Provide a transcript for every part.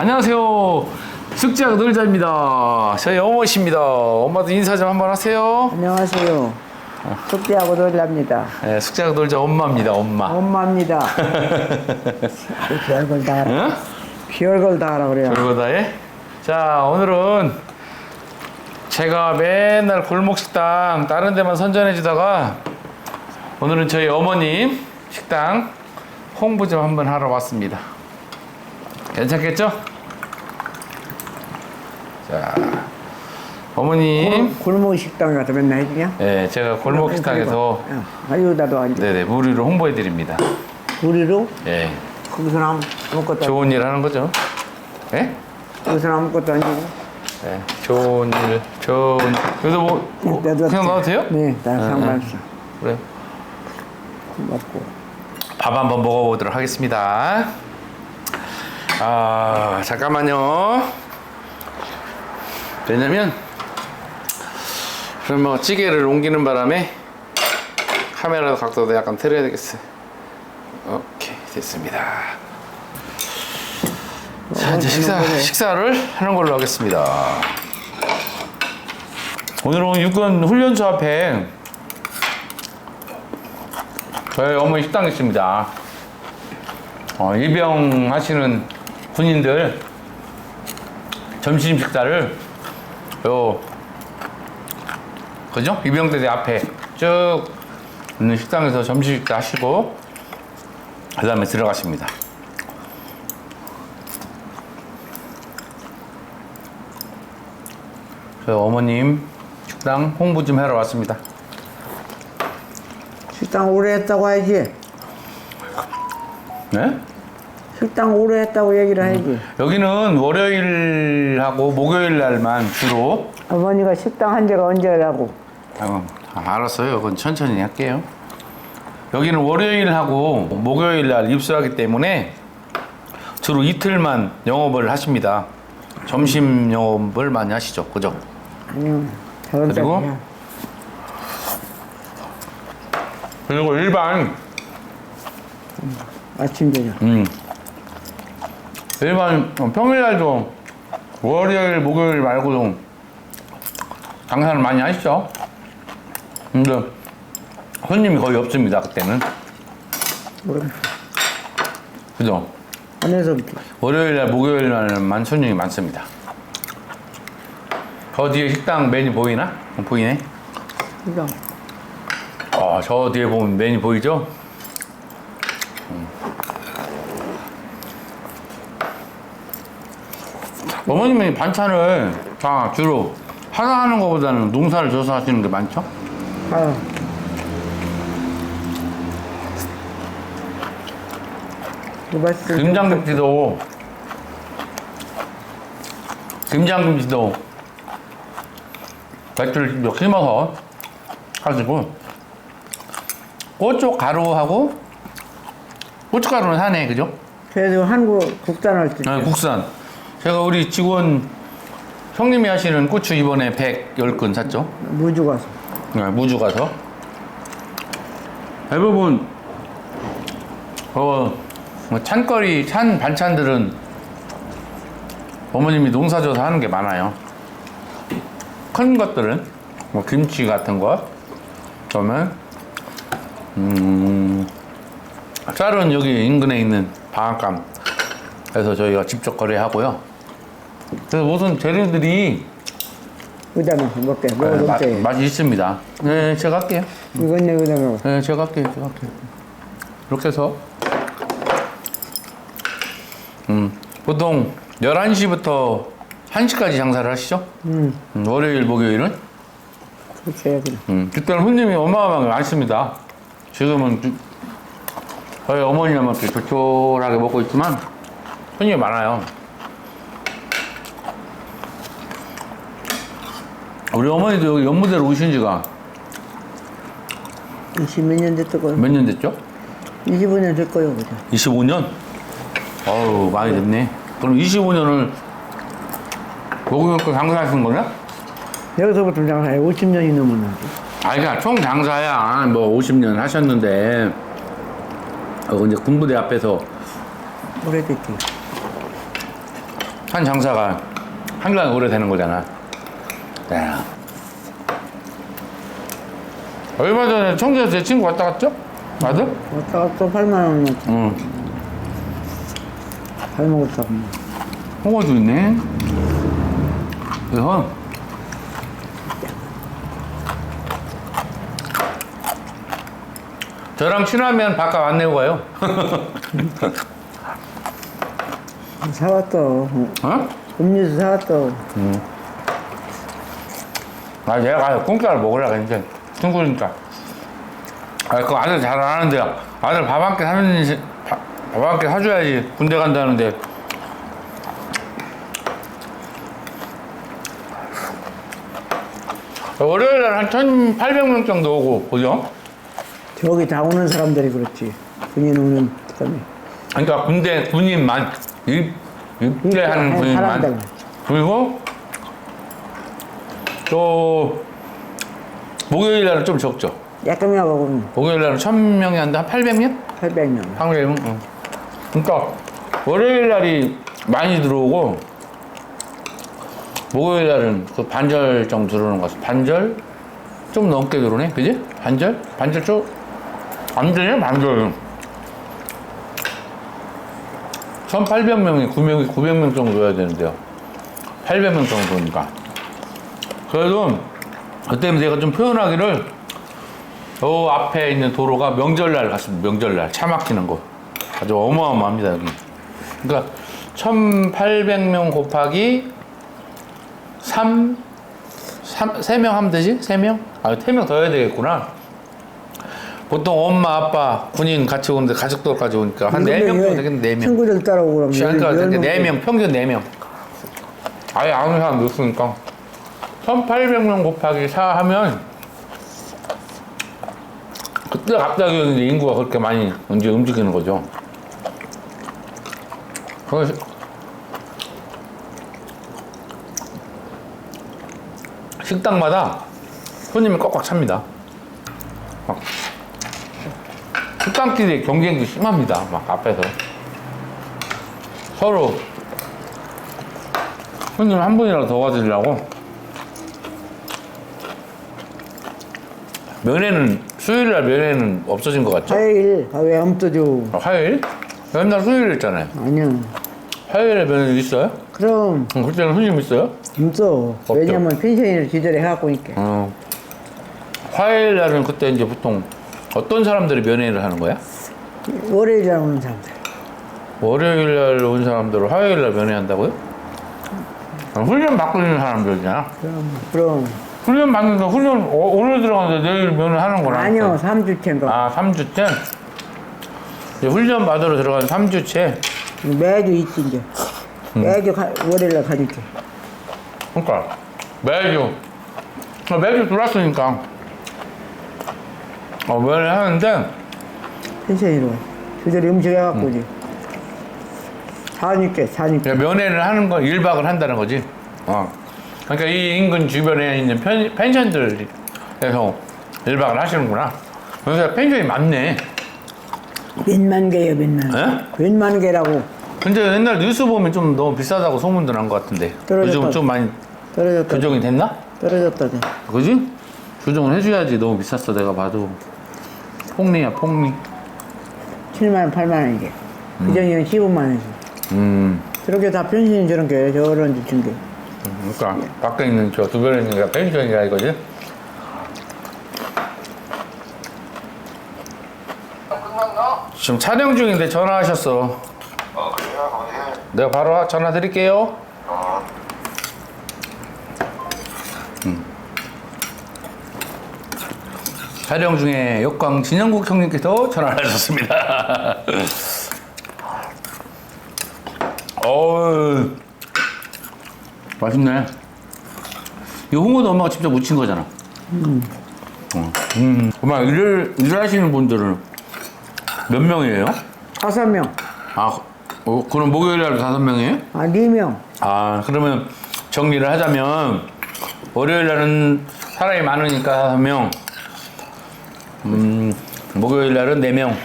안녕하세요. 숙제하고 놀자입니다. 저희 어머씨입니다. 엄마도 인사 좀 한번 하세요. 안녕하세요. 숙제하고 놀랍니다. 네, 숙제하고 놀자 엄마입니다. 엄마. 엄마입니다. 별걸 다 알아. 응? 별걸 다 알아 그래요. 그리고 다해. 자, 오늘은 제가 맨날 골목 식당 다른 데만 선전해 주다가 오늘은 저희 어머님 식당 홍보 좀 한번 하러 왔습니다. 괜찮겠죠? 자, 어머님. 골목 식당 가서 맨날 해주냐? 네, 제가 골목 식당에서 야, 아유다도 앉아. 네네 무료로 홍보해 드립니다. 우리로 예, 거기서 아무- 아무것도 좋은 일 하는 거죠. 예? 거기서 아무것도 안 주고. 네, 좋은 일, 좋은. 여기서 뭐, 뭐 나도 그냥 넣어도 돼요? 네, 나 상관없어. 그래. 먹고. 밥 한번 먹어보도록 하겠습니다. 아, 잠깐만요. 왜냐면, 그럼 뭐 찌개를 옮기는 바람에 카메라 각도도 약간 틀어야 되겠어요. 오케이, 됐습니다. 자, 이제 식사, 식사를 하는 걸로 하겠습니다. 오늘은 육군 훈련소 앞에 저희 어머니 식당 있습니다. 어, 입영 하시는 군인들 점심 식사를 요 그죠? 입영대대 앞에 쭉 있는 식당에서 점심 식사 하시고 그 다음에 들어가십니다. 저희 어머님 식당 홍보 좀 하러 왔습니다. 식당 오래 했다고 해야지. 네? 식당 오래 했다고 얘기를 해야지. 여기는 월요일하고 목요일 날만 주로 어머니가 식당 한 지가 언제라고. 어, 알았어요. 그건 천천히 할게요. 여기는 월요일하고 목요일 날 입수하기 때문에 주로 이틀만 영업을 하십니다. 점심 영업을 많이 하시죠. 그죠? 아니요. 저런 그리고? 그리고 일반 아침 저녁. 음 일반 평일 날도 월요일 목요일 말고도 장사를 많이 하시죠. 근데 손님이 거의 없습니다. 그때는. 그죠? 안에서부터. 월요일 날 목요일 날만 손님이 많습니다. 저 뒤에 식당 메뉴 보이나? 어, 보이네. 이거. 어, 저 뒤에 보면 메뉴 보이죠? 어머님이 반찬을 다 주로 하나 하는 것보다는 농사를 져서 하시는 게 많죠? 아유. 누가 쓰 김장김치도 김장김치도 배추를 좀 심어서 가지고 고추 가루하고 고춧가루는 사네 그죠? 그래도 한국 국산할 때. 아, 국산 제가 우리 직원 형님이 하시는 고추 이번에 110근 샀죠 무주 가서. 네, 무주 가서 대부분 어, 뭐 찬거리 찬 반찬들은 어머님이 농사져서 하는 게 많아요. 큰 것들은 뭐 김치 같은 거 그러면 음, 쌀은 여기 인근에 있는 방앗감에서 저희가 직접 거래하고요. 그래서 무슨 재료들이 의자만 먹게. 네, 맛, 돼. 맛이 있습니다. 네, 제가 할게요. 이건 내 먹어. 네, 제가 할게요. 제가 할게요. 이렇게 해서 음, 보통 11시부터 1시까지 장사를 하시죠? 음. 음, 월요일, 목요일은? 그렇게 해야 돼. 음, 그때는 손님이 어마어마하게 많습니다. 지금은 주- 저희 어머니랑 이렇게 조촐하게 먹고 있지만 손님이 많아요. 우리 어머니도 여기 연무대로 오신 지가 20몇 년 됐을 거요. 몇 년 됐죠? 25년 될 거요, 그죠? 25년? 어우, 많이 됐네. 그럼 25년을 목욕을 장사하신 거냐? 여기서부터 장사해. 50년이 넘었는데. 아니, 그러니까 총 장사야. 뭐 50년 하셨는데, 어, 이제 군부대 앞에서 오래됐지. 한 장사가 한강 오래 되는 거잖아. 야. 얼마 전에 청주에서 제 친구 왔다 갔죠? 아들? 왔다 갔다 8만 원 응. 잘 먹었다. 홍어도 있네. 그래서 저랑 친하면 바깥 안 내고 가요. 사왔어. 어? 음료수 사왔어. 아, 내가 공짜로 먹으려고 했는데, 친구니까. 아, 그거 아들 잘 안 하는데, 아들 밥 한 끼 사는, 밥한 끼 사줘야지 군대 간다는데. 월요일 날한 1,800명 정도 오고, 보죠? 저기 다 오는 사람들이 그렇지. 군인 오는 사람이. 그러니까 군대 군인만, 입, 입대하는 그러니까 사람들. 군인만. 그리고, 또, 목요일 날은 좀 적죠. 약간이나 먹으면 목요일 날은 1000명이 한데 한 800명? 800명. 한국에는 응. 그러니까 월요일 날이 많이 들어오고 목요일 날은 그 반절 정도 들어오는 것 같아. 반절 좀 넘게 들어오네, 그지? 반절? 반절 좀안 되네, 반절. 1,800명이 900, 900명 정도 여야 되는데요. 800명 정도니까. 그래도 그때 내가 좀 표현하기를 저 앞에 있는 도로가 명절날 갔습니다. 명절날 차 막히는 거 아주 어마어마합니다 여기. 그러니까 1,800명 곱하기 3, 3 3명 하면 되지? 3명? 아, 3명 더 해야 되겠구나. 보통 엄마, 아빠, 군인 같이 오는데 가족들까지 오니까 한 4명 정도 되겠네, 4명. 친구들 따라오고 그러면. 그러니까 열- 열 이렇게 명네 명, 평균 4명. 아예 아는 사람 없으니까. 1800명 곱하기 4 하면, 그때 갑자기 이제 인구가 그렇게 많이 이제 움직이는 거죠. 그래서 식당마다 손님이 꽉꽉 찹니다. 막 식당끼리 경쟁도 심합니다. 막 앞에서. 서로 손님 한 분이라도 더 가지려고 면회는 수요일 날 면회는 없어진 것 같죠? 화요일 아, 왜 줘? 아, 화요일? 맨날 수요일 있잖아요. 아니야. 화요일에 면회 있어요? 그럼 응, 그때는 손님 있어요? 없어. 왜냐면 펜션을 기절에 해갖고 있게. 어. 화요일 날은 그때 이제 보통 어떤 사람들이 면회를 하는 거야? 월요일에 오는 사람들. 월요일 날 온 사람들을 화요일 날 면회한다고요? 아, 훈련 받고 있는 사람들이잖아. 그럼 그럼 훈련 받는데 훈련 어, 오늘 들어가는데 내일 면을 하는 거라. 아니요 3주째인가. 아, 3주째? 이제 훈련 받으러 들어간 3주째. 매주 있지 이제. 음. 매주 가, 월요일날 가니까. 그러니까 매주 어, 매주 들어왔으니까 어, 면을 하는데 펜션으로. 음식 해갖고 음. 이제. 사니까 사니까. 면회를 하는 거 1박을 한다는 거지. 어. 그러니까 이 인근 주변에 있는 펜, 펜션들에서 1박을 하시는구나. 그래서 펜션이 많네. 몇만 개요 몇만. 에? 몇만 개라고 근데 옛날 뉴스 보면 좀 너무 비싸다고 소문도 난 것 같은데. 떨어졌다. 요즘 좀 많이 떨어졌다. 교정이 됐나? 떨어졌다. 돼. 그지? 교정을 해줘야지 너무 비쌌어 내가 봐도. 폭리야 폭리. 7만 원, 8만 원이게. 그 정이면 15만 원이지. 음. 저렇게 다 펜션이 저런 게 저런 짓인 게. 그러니까 밖에 있는 저게 펜션이라 이거지. 지금 촬영 중인데 전화하셨어. 어, 그래요? 예. 내가 바로 전화 드릴게요. 어, 촬영 중에 역광 진영국 형님께서 전화를 하셨습니다. 어우, 맛있네. 이 홍어도 엄마가 직접 무친 거잖아. 음. 음. 엄마, 일을, 일하시는 분들은 몇 명이에요? 다섯 명. 아, 어, 그럼 목요일 날 다섯 명이에요? 아, 네 명. 아, 그러면 정리를 하자면 월요일 날은 사람이 많으니까 다섯 명. 음, 목요일 날은 네 명.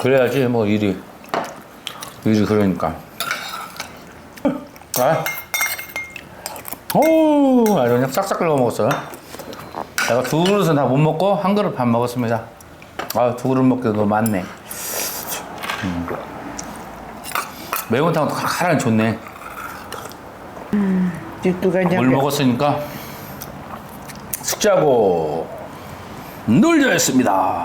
그래야지 뭐 일이 일이 그러니까. 아, 오, 아주 그냥 싹싹 긁어 먹었어요. 내가 두 그릇은 다 못 먹고 한 그릇 반 먹었습니다. 아, 두 그릇 먹기도 너무 많네. 음. 매운탕도 칼칼하니 좋네. 집두간장 물 먹었으니까 숙제하고 놀려했습니다.